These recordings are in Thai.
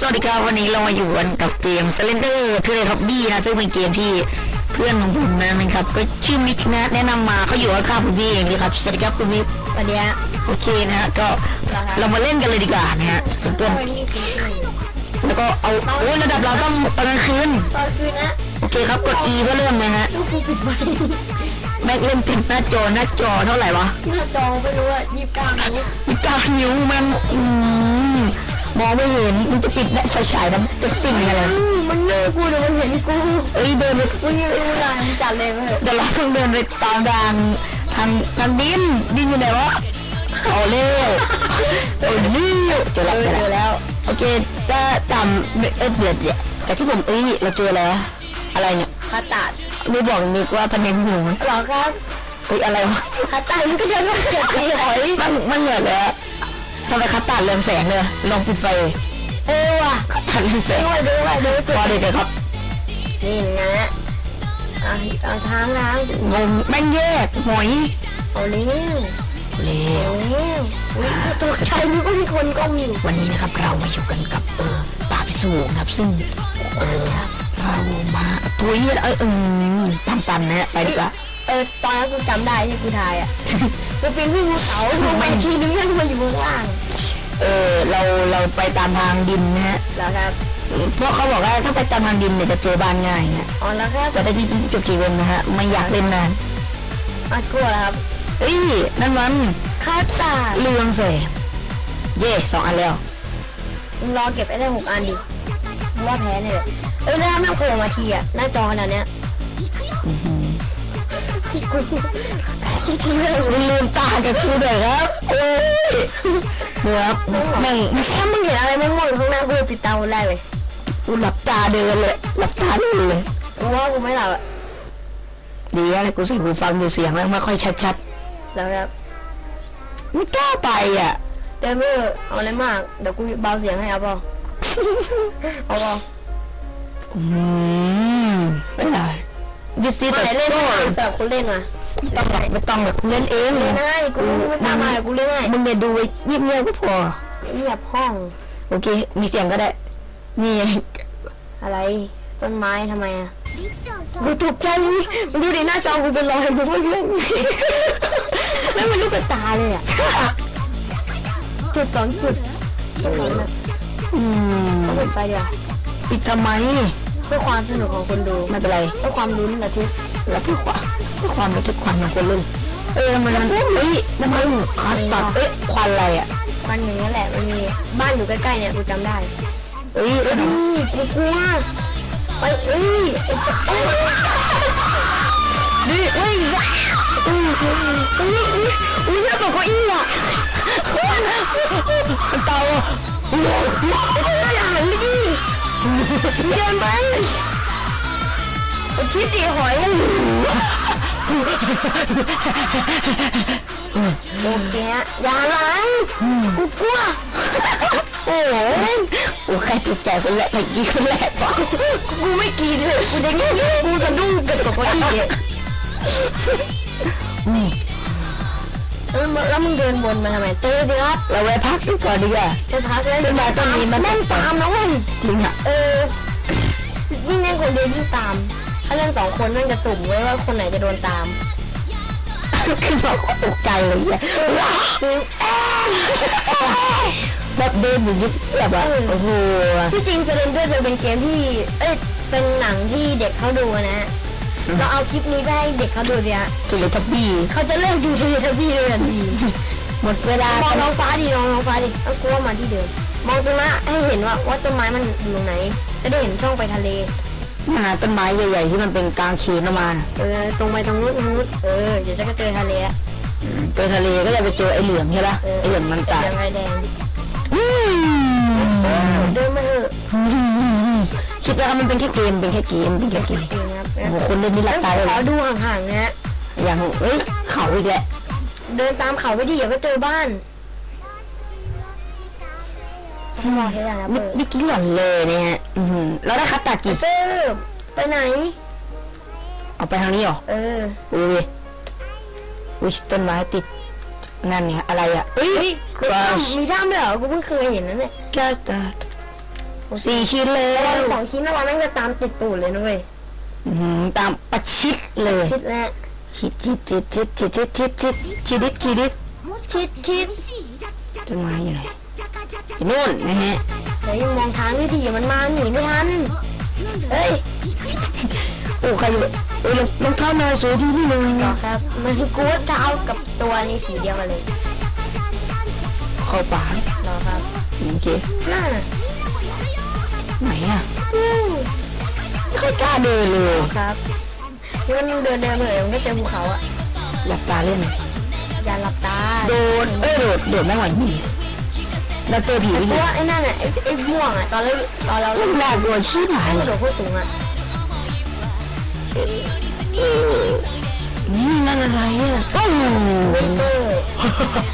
สวัสดีครับวันนี้เรามาอยู่กันกับเกม Slender เพื่อท็อปบี้นะซึ่งเป็นเกมที่เพื่อนของผมนะครับ ก็ชื่อมิกนะแนะนำมาเขาอยู่ข้างๆคุณพี่เองนะครับสวัสดีครับคุณมิกสวัสดีฮะโอเคนะฮะก็เรามาเล่นกันเลยดีกว่านะฮะสุดต้นแล้วก็เอาโอ้ยระดับเราต้องตอนกลางคืนตอนคืนนะโอเคครับกด E เพื่อเริ่มนะฮะลูกกูปิดไว้แม็กเล่นติดหน้าจอหน้าจอเท่าไหร่วะหน้าจอไม่รู้อะยี่สิบเก้านิ้วมีเก้านิ้วมันอืม มองไม่เห็นมันจะปิดได้ไฟฉายน้ำจะติ่งอะไรอืมมันเนื้อกูเดี๋ยวมันเห็นกูเอ้ยเดินไปมึงยังรู้อะไรมึงจัดเลยเว้ยเดี๋ยวเราต้องเดินไปตามทางทางทางดินดินอยู่ไหนวะเอาเร็วเอาเร็วเจอแล้วเจอแล้วโอเคก็ตามเอ้ยเดี๋ยวเดี๋ยวจากที่ผมเอ้ยเราเจอแล้วอะไรเนี่ยคาตัดไม่บอกนิกว่าพะเนงหูหรอครับเฮ้ยอะไรวะคาตัดมันก็เดินมาเจ็ดทีหอยมันมันเหมือนเลยอะ ทำไมคัดตัดเรืองแสงเลยลองปิดไฟเออว่ะคัดตัดเรืองแสงดูไว้ดูไว้ดูพอเด็กๆครับนี่นะอะเอาทางล้างงงแม่งแยกหอยเอาเร็วเร็เอาวเร็วอุ๊ยตกใจนึกว่ามีคนก้มอยู่วันนี้นะครับเรามาอยู่กันกับเออป่าพิศวงครับซึ่งเออเรามาตุยเออเออตันตันๆนะฮะไปดีกว่า เออตอนนั้นกูจำได้ที่กูถ่ายอะ กูปีนขึ้นภูเขาลงไปอีกทีนึงนั่งมาอยู่ข้างล่าง เออเราเราไปตามทางดินนะฮะแล้วครับเพราะเขาบอกว่าถ้าไปตามทางดินเนี่ยจะเจอบ้านง่ายฮะอ๋อแล้วครับแต่ได้ที่จุดกี่วันนะฮะไม่อยากเล่นนานอะกลัวแล้วครับเอ้ยนั่นมันคาตาเรืองแสงเย่สองอันแล้วมึงรอเก็บไอ้ได้หกอันดิมึงว่าแพ้เนี่ยเออแล้วถ้าแม่งโผล่มาทีอะหน้าจอขนาดเนี้ยกูลืมตากับกูเลยครับ เอ้ยเดี๋ยวครับแม่งถ้ามึงเห็นอะไรม่วงๆอยู่ข้างหน้ากูจะปิดตาคนแรกเลยกูหลับตาเดินเลยหลับตาเดินเลยกูว่ากูไม่หลับอะดีอะไรกูใส่หูฟังอยู่เสียงแล้วไม่ค่อยชัดแล้วครับๆไม่กล้าไปอะเต็มเลยเอาอะไรมากเดี๋ยวกูเบาเสียงให้เอาเปล่าเอาเปล่าอืมไม่ได้ดิสซี่ไม่แต่เล่นโซ่ให้สำหรับคนเล่น มาต้องหรอกไม่ต้องหรอกกูเล่นเองเล่นให้กูไม่ตามมากูเล่นให้มึงเนี่ยดูไว้เงียบๆก็พอเงียบห้อง โอเค มีเสียงก็ได้ นี่ไงอะไร ต้นไม้ทำไมอะกูตกใจมึงดูดิหน้าจอกูเป็นรอยมึงไม่เล่นไม่เป็นลูกกระตาเลยอะจุดสองจุดจุดสองนะอืมต้องปิดไปเดี๋ยวาปิดทำไม เพื่อความสนุกของคนดูไม่เป็นไรเพื่อความลุ้นระทึกแล้วเพื่อความเพื่อความรู้สึกควันของคนเล่นเออมันมันเฮ้ยน้ำมันคาสตาร์ดเอ๊ะควันอะไรอะมันอย่างนี้แหละมันมีบ้านอยู่ใกล้ๆเนี่ยกูจำได้เอ้ยเอ้ยนี่กูกลัวไปเอ้ยนี่เอ้ยอุ้ยอุ้ยอุ้ยอุ้ยอุ้ยน่าตกเก้าอี้อะมันเตาน่าอยากหันไปดิ เดินไปไปชิดีหอยโอเคฮะอย่าหลังกูกลัวโอ้โหโอ้ใครตกใจคนแรกเมื่อกี้คนแรกวะกูไม่กรีดเลยกูเด้งกูสะดุ้งกับตกเก้าอี้เลย แล้วมึงแล้วมึงเดินวนมาทำไมเตือนสิครับเราไว้พักดูก่อนดีกว่าจะพักแล้วต้นไม้ต้นนี้มันแม่งตามนะเว้ยจริงอะเออยิ่งเล่นคนเดียวยิ่งตาม ถ้าเล่นสองคนแม่งจะสุ่มไว้ว่าคนไหนจะโดนตามคือเราก็ตกใจเลยเนี่ยว้าวแบบเดินอยู่ยิบแบบว่าโอ้โหที่จริงเซเลนเดอร์จะเป็นเกมที่ เอ้ยเป็นหนังที่เด็กเขาดูนะฮะ เราเอาคลิปนี้ไปให้เด็กเขาดูสิฮะจุลทับบี้เขาจะเลิกดูเทเลทับบี้เลยทันทีหมดเวลามองท้องฟ้าดิมองท้องฟ้าดิเอากลัวมาที่เดิม มองตรงนั้นให้เห็นว่าว่าต้นไม้มันอยู่ตรงไหน จะได้เห็นช่องไปทะเลหาต้นไม้ใหญ่ๆที่มันเป็นกลางเขนออกมาน่ะเออตรงไปทางนู้นทางนู้นเออเดี๋ยวจะก็เจอทะเลอะไปทะเลก็จะไปเจอไอ้เหลืองใช่ปะเออไอ้เหลืองมันตายยังไงแดงอืมเดินมาเถอะคิดว่ามันเป็นแค่เกมเป็นแค่เกมเป็นแค่เกมจริงครับ โอ้โหคนเล่นนี่หลับตาเลยขอดูห่างๆนะฮะอย่างเอ้ยเขาอีกแหละเดินตามเขาไปดิเดี๋ยวก็เจอบ้านทำไมให้ได้นะนี่เปิดนี่กี้หล่อนเลยเนี่ยฮะอือหือเราได้คัตตากี่เจอไปไหน เอาไปทางนี้เหรอ เออ อุ้ยอุ้ยต้นไม้ติด นั่นเนี่ยอะไรอะเอ้ยเฮ้ยมีกราถ้ชำมีถ้ำด้วยเหรอ กูเพิ่งเคยเห็นนะเนี่ยแกสตาโอสี่ชิ้นเลยระวังสองชิ้นระวังแม่งจะตามติดตูดเลยนะเว้ย อื้อหือตามประชิดเลยชิดแล้วชิดชิดชิดชิดชิดชิดชิดชิดชิดดิดชิดดิดชิดชิดต้นไม้อยู่ไหนอยู่นู่นนะฮะเฮ้ยมองทางด้วยดิมันมาหนีไม่ทันเฮ้ยโอ้ใครอยู่เอ้ยรองรองเท้าแมวสวยดีนี่เลยต่อครับมันคือกูดเท้ากับตัวนี้สีเดียวกันเลยเข้าป่ารอครับโอเคน่าไหนอะอืม ไม่ค่อยกล้าเดินเลยครับมันเดินเดินเลยมันก็เจอภูเขาอะหลับตาเล่น อย่าหลับตาโดดเอ้ยโดดโดดไม่ไหวนี่เราเจอผีเพอยู่ราะว่าไอ้นั่นอะไอ้ไอ้ม่วงอะตอนเราตอนเรามันน่ากลัวชิบหายโดดโคตรสูงอะนี่นั่นอะไรอะโอ้เวนเตอร์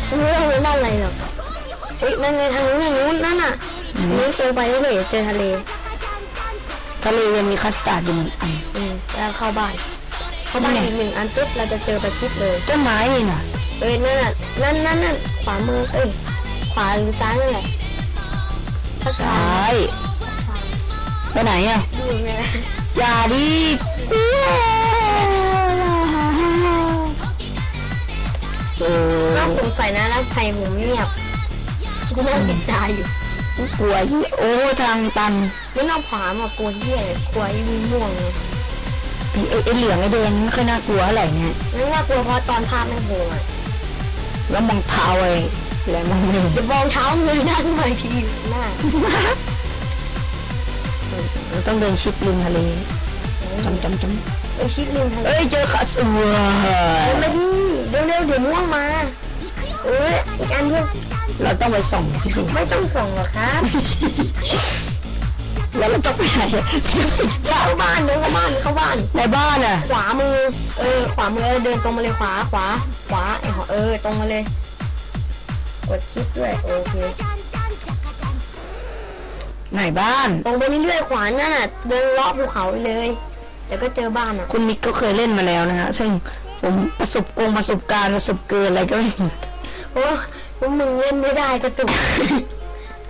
ไม่รู้ว่ามันนั่นอะไรหรอกเฮ้ยนั่นไงทางนู้นทางนู้นนั่นอะนู้นตรงไปเรื่อยเจอทะเล ทะเลยังมีคัสตาร์ดอยู่หนึ่งอันอืมแล้วเข้าบ้าน เข้าบ้านอีกหนึ่งอันปุ๊บเราจะเจอประชิดเลย ต้นไม้นี่น่ะเอ้ยนั่นน่ะนั่นนั่นนั่นขวามือเอ้ยขวาหรือซ้ายนั่นแหละถ้าซ้าซ้ายยไปไหนอะ ดูไงนะอย่าดิเออน่าสงสัยนะแล้วไผ่ผมเงียบกูนั่งติดตาอยู่ กลัวที่โอ้ทางตันไม่น่าผามากลัวเหี้ยเลยกลัวไอ้มีม่วงเลยผีไอ้ไอ้เหลืองไอ้แดงไม่ค่อยน่ากลัวเท่าไหร่เนี่ยไม่น่ากลัวเพราะตอนภาพแม่งโผล่อะแล้วมองเท้าไอ้อะไรมองไม่เห็นเดี๋ยวมองเท้าเงยหน้าขึ้นมาอีกทีอยู่หน้าเราต้องเดินชิดริมทะเลจำจำจำไอ้ชิดริมทะเลเอ้ยเจอขาสัวเดินมาดิเร็วๆเดี๋ยวม่วงมาเอ้ยอีกอันเดียว เราต้องไปส่องพี่สุไม่ต้องส่งหรอกครับ แล้วเราต้องไปไหนเข้าบ้านเดินเข้าบ้านเข้าบ้าน ในบ้านอะ ขวามือ เออ ขวามือเออเดินตรงมาเลยขวาขวา ขวาไอ้หอเออ ตรงมาเลย กดชิปด้วยโอเค ไหนบ้าน ตรงไปเรื่อยๆขวานั่นน่ะเดินเลาะภูเขาไปเลยเดี๋ยวก็เจอบ้านอะ คุณมิกก็เคยเล่นมาแล้วนะฮะ ซึ่งผมประสบกงประสบการณ์ประสบเกินอะไรก็ไม่รู้ โอ้พวกมึงเล่นไม่ได้กระตุก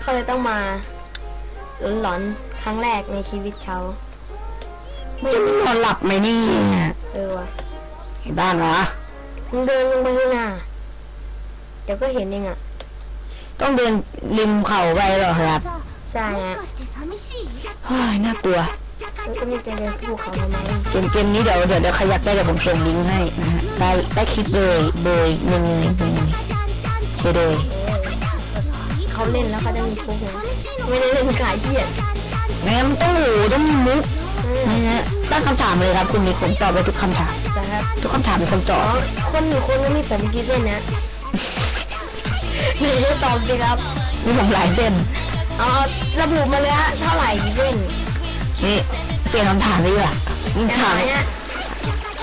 เขาเลยต้องมาหลอนๆครั้งแรกในชีวิตเขาจะนอนหลับไหมเนี่ยเออว่ะไอ้บ้านวะมึงเดินลงไปข้างหน้าเดี๋ยวก็เห็นเองอะ ต้องเดินริมเขาไปเหรอครับ ใช่ฮะเฮ้ยน่ากลัวแล้วก็มีเจอเดินขึ้นภูเขาทำไมเกมเกมนี้เดี๋ยวเดี๋ยวเดี๋ยวขยับได้เดี๋ยวผมส่งลิงก์ให้นะฮะได้ได้คลิปเลยโดยเงยเงยเงย เงยใช่เลยเขาเล่นแล้วเขาจะมีฟุกนะไม่ได้เล่นขายเหี้ยงั้นมันต้องโหต้องมีมุกอืมนะฮะตั้งคำถามเลยครับ คุณมิกผมตอบไปทุกคำถามนะครับทุกคำถามเป็นคำตออ๋บอคนหนึ่งคนก็มีผมกี่เส้นนะหนึ่งจะตอบสิครับมีผมหลายเส้นเอาระบุมาเลยฮะเท่าไหร่กี่เส้นนี่เปลี่ยนคำถามเลยอะจะถามไหนฮะ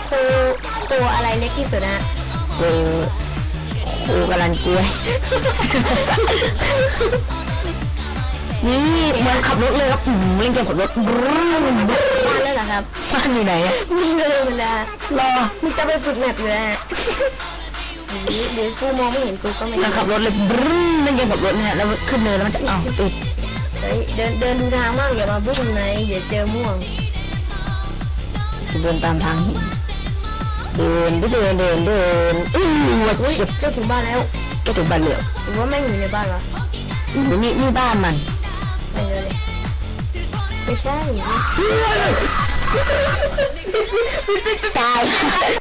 โคโคอะไรเล็กที่สุดนะเออ ครูกำลังกล้วย นี่เมือนขับรถเลยครับอืมเล่นเกมขับรถบ้บ้านแล้วเหรอครับบ้านอยู่ไหนอะมึงเลยมันนะรอมึงจะไปสุดแมปอยู่แล้วฮะเดี๋ยวเดี๋ยวกูมองไม่เห็นกูก็ไม่ขับรถเลยบรู๊เล่นเกมขับรถเนี่ยแล้วขึ้นเนินแล้วมันจะอ้าวติดเฮ้ยเดินเดินดูทางบ้างอย่ามาบุ้มในเดี๋ยวเจอม่วงเดินตามทาง เดินเดินเดินเดินอื้อวัดอุ้ยเจ็บใกล้ถึงบ้านแล้วก็ถึงบ้านเหลืองหรือว่าแม่งอยู่ในบ้านวะอื้อนี่นี่บ้านมันไม่เลยไม่ใช่ตาย